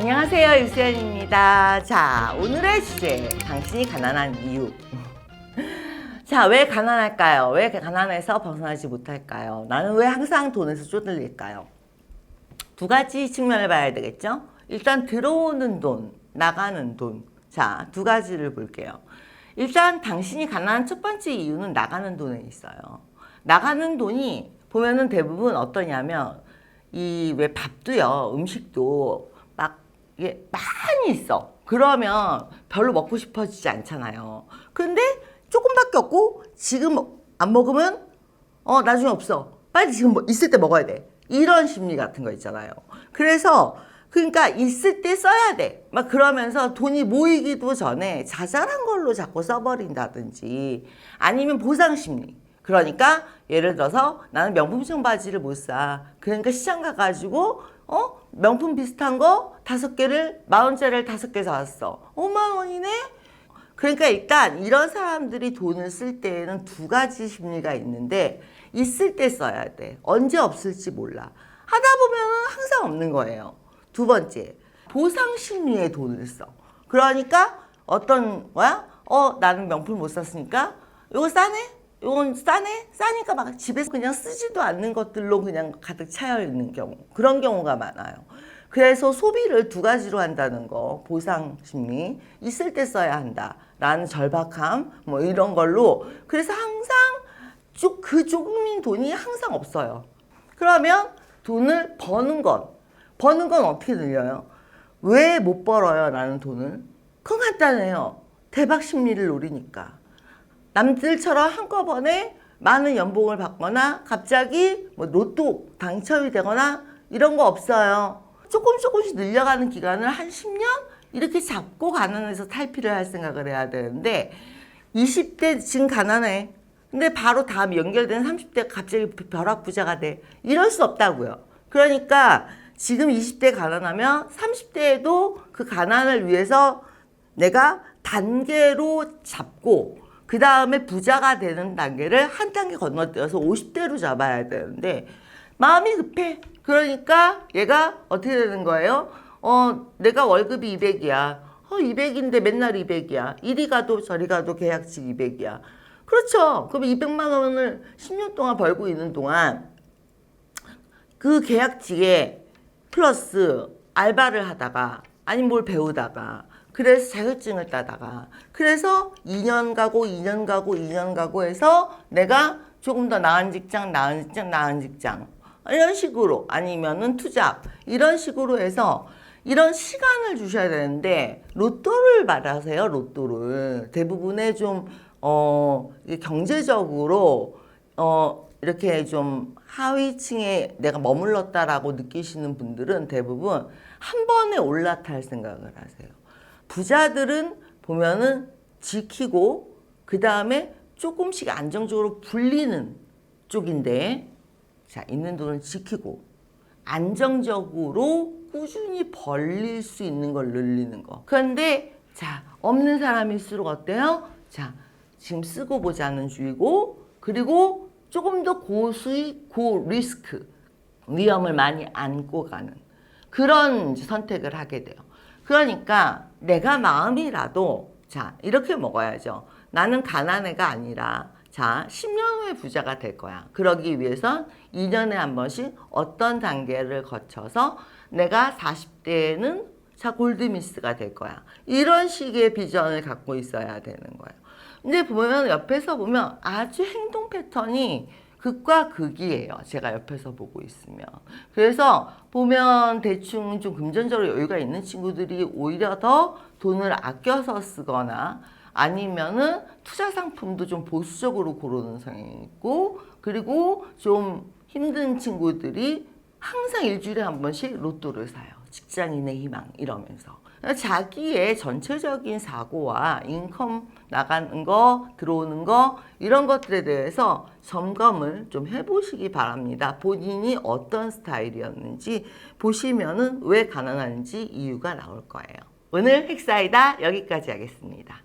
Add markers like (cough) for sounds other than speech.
안녕하세요 유수연입니다. 자 오늘의 주제 당신이 가난한 이유. (laughs) 자 왜 가난할까요? 왜 가난해서 벗어나지 못할까요? 나는 왜 항상 돈에서 쪼들릴까요? 두 가지 측면을 봐야 되겠죠? 일단 들어오는 돈, 나가는 돈. 자, 두 가지를 볼게요. 일단 당신이 가난한 첫 번째 이유는 나가는 돈에 있어요. 나가는 돈이 보면은 대부분 어떠냐면 이 왜 밥도요, 음식도 막 이게 많이 있어. 그러면 별로 먹고 싶어지지 않잖아요. 근데 조금밖에 없고 지금 안 먹으면 어 나중에 없어. 빨리 지금 뭐 있을 때 먹어야 돼. 이런 심리 같은 거 있잖아요. 그래서 그러니까 있을 때 써야 돼. 막 그러면서 돈이 모이기도 전에 자잘한 걸로 자꾸 써버린다든지 아니면 보상 심리. 그러니까 예를 들어서 나는 명품성 바지를 못 사. 그러니까 시장 가가지고 어 명품 비슷한 거 다섯 개를 만 원짜리를 다섯 개 사왔어. 5만 원이네. 그러니까 일단 이런 사람들이 돈을 쓸 때에는 두 가지 심리가 있는데 있을 때 써야 돼. 언제 없을지 몰라. 하다 보면은 항상 없는 거예요. 두 번째, 보상 심리에 돈을 써. 그러니까 어떤 거야? 어, 나는 명품 못 샀으니까 이거 싸네? 이건 싸네? 싸니까 막 집에서 그냥 쓰지도 않는 것들로 그냥 가득 차여 있는 경우. 그런 경우가 많아요. 그래서 소비를 두 가지로 한다는 거, 보상 심리, 있을 때 써야 한다. 라는 절박함, 뭐 이런 걸로. 그래서 항상 쭉그 조금인 돈이 항상 없어요. 그러면 돈을 버는 건, 버는 건 어떻게 늘려요? 왜 못 벌어요? 라는 돈을? 그건 간단해요. 대박 심리를 노리니까. 남들처럼 한꺼번에 많은 연봉을 받거나 갑자기 뭐 로또 당첨이 되거나 이런 거 없어요. 조금 조금씩 늘려가는 기간을 한 10년 이렇게 잡고 가난해서 탈피를 할 생각을 해야 되는데 20대 지금 가난해. 근데 바로 다음 연결된 30대 갑자기 벼락부자가 돼. 이럴 수 없다고요. 그러니까 지금 20대 가난하면 30대에도 그 가난을 위해서 내가 단계로 잡고 그 다음에 부자가 되는 단계를 한 단계 건너뛰어서 50대로 잡아야 되는데 마음이 급해. 그러니까 얘가 어떻게 되는 거예요? 어, 내가 월급이 200이야. 어, 200인데 맨날 200이야. 이리 가도 저리 가도 계약직 200이야. 그렇죠. 그럼 200만 원을 10년 동안 벌고 있는 동안 그 계약직에 플러스 알바를 하다가 아니면 뭘 배우다가 그래서 자격증을 따다가 그래서 2년 가고 2년 가고 2년 가고 해서 내가 조금 더 나은 직장 나은 직장 나은 직장 이런 식으로 아니면은 투잡 이런 식으로 해서 이런 시간을 주셔야 되는데 로또를 받아세요 로또를 대부분의 좀 어, 이게 경제적으로 어, 이렇게 좀 하위층에 내가 머물렀다라고 느끼시는 분들은 대부분 한 번에 올라탈 생각을 하세요. 부자들은 보면은 지키고 그 다음에 조금씩 안정적으로 불리는 쪽인데 자 있는 돈을 지키고 안정적으로 꾸준히 벌릴 수 있는 걸 늘리는 거. 그런데 자 없는 사람일수록 어때요? 자 지금 쓰고 보자는 주의고 그리고 조금 더 고수익 고리스크 위험을 많이 안고 가는 그런 선택을 하게 돼요. 그러니까 내가 마음이라도 자 이렇게 먹어야죠. 나는 가난해가 아니라 자 10년 후에 부자가 될 거야. 그러기 위해선 2년에 한 번씩 어떤 단계를 거쳐서 내가 40대에는 자 골드미스가 될 거야. 이런 식의 비전을 갖고 있어야 되는 거예요. 근데 보면 옆에서 보면 아주 행동 패턴이 극과 극이에요. 제가 옆에서 보고 있으면. 그래서 보면 대충 좀 금전적으로 여유가 있는 친구들이 오히려 더 돈을 아껴서 쓰거나 아니면은 투자 상품도 좀 보수적으로 고르는 성향이 있고 그리고 좀 힘든 친구들이 항상 일주일에 한 번씩 로또를 사요. 직장인의 희망 이러면서. 자기의 전체적인 사고와 인컴 나가는 거, 들어오는 거, 이런 것들에 대해서 점검을 좀 해보시기 바랍니다. 본인이 어떤 스타일이었는지 보시면은 왜 가난한지 이유가 나올 거예요. 오늘 핵사이다 여기까지 하겠습니다.